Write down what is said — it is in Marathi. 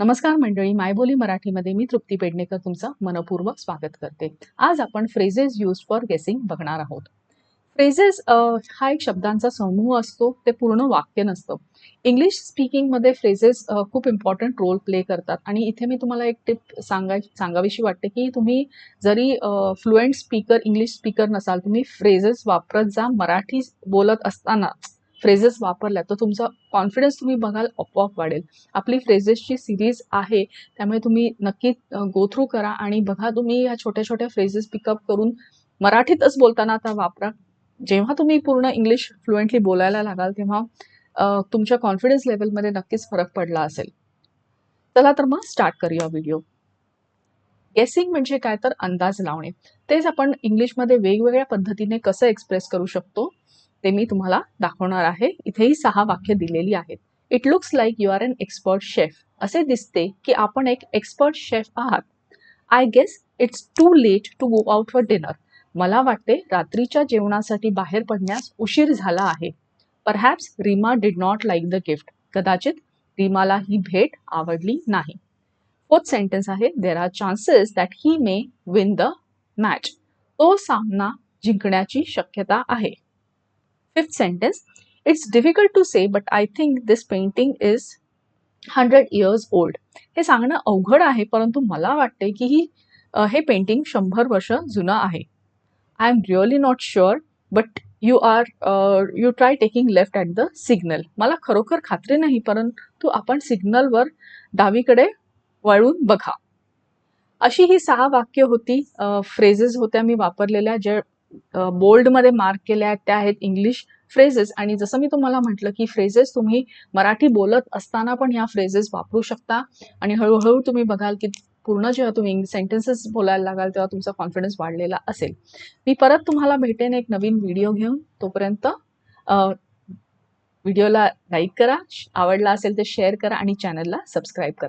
नमस्कार मंडळी मायबोली मराठीमध्ये मी तृप्ती पेडणेकर तुमचं मनपूर्वक स्वागत करते. आज आपण फ्रेजेस यूज फॉर गेसिंग बघणार आहोत. फ्रेजेस हा एक शब्दांचा समूह असतो ते पूर्ण वाक्य नसतं. इंग्लिश स्पीकिंगमध्ये फ्रेजेस खूप इम्पॉर्टंट रोल प्ले करतात. आणि इथे मी तुम्हाला एक टिप सांगाय सांगावीशी वाटते की तुम्ही जरी फ्लुएंट स्पीकर इंग्लिश स्पीकर नसाल तुम्ही फ्रेजेस वापरत जा मराठी बोलत असताना फ्रेजेस वापरल्या तर तुमचा कॉन्फिडन्स तुम्ही बघाल आपोआप वाढेल. आपली फ्रेजेसची सिरीज आहे त्यामुळे तुम्ही नक्की गो थ्रू करा आणि बघा तुम्ही या छोट्या छोट्या फ्रेजेस पिकअप करून मराठीतच बोलताना आता वापरा. जेव्हा तुम्ही पूर्ण इंग्लिश फ्लुएंटली बोलायला लागाल तेव्हा तुमच्या कॉन्फिडन्स लेवलमध्ये नक्कीच फरक पडला असेल. चला तर मग स्टार्ट करूया व्हिडिओ गेसिंग म्हणजे काय? तर अंदाज लावणे. तेच आपण इंग्लिशमध्ये वेगवेगळ्या पद्धतीने कसं एक्सप्रेस करू शकतो? ते मी तुम्हाला दाखवणार आहे. इथेही सहा वाक्य दिलेली आहेत. It looks like you are an expert chef असे दिसते की आपण एक एक्सपर्ट शेफ आहात. I guess it's too late to go out for dinner मला वाटते रात्रीच्या जेवणासाठी बाहेर पडण्यास उशीर झाला आहे. Perhaps Reema did not like the gift कदाचित रीमाला ही भेट आवडली नाही. फोर्थ सेंटेन्स आहे. There are chances that he may win the match तो सामना जिंकण्याची शक्यता आहे. Fifth sentence it's difficult to say but I think this painting is hundred years old हे सांगणं अवघड आहे परंतु मला वाटते की ही हे पेंटिंग शंभर वर्ष जुनं आहे. I am really not sure but you are you try taking left at the signal मला खरोखर खात्री नाही परंतु आपण सिग्नलवर डावीकडे वळून बघा. अशी ही सहा वाक्य होती फ्रेजेस होत्या मी वापरलेल्या ज्या बोल्डमध्ये मार्क केल्या आहेत त्या आहेत इंग्लिश फ्रेजेस आणि जसं मी तुम्हाला म्हटलं की फ्रेजेस तुम्ही मराठी बोलत असताना पण ह्या फ्रेजेस वापरू शकता. आणि हळूहळू तुम्ही बघाल की पूर्ण जेव्हा तुम्ही सेंटेन्सेस बोलायला लागाल तेव्हा तुमचा कॉन्फिडन्स वाढलेला असेल. मी परत तुम्हाला भेटेन एक नवीन व्हिडिओ घेऊन. तोपर्यंत व्हिडिओला लाईक करा. आवडला असेल तर शेअर करा आणि चॅनलला सबस्क्राईब करा.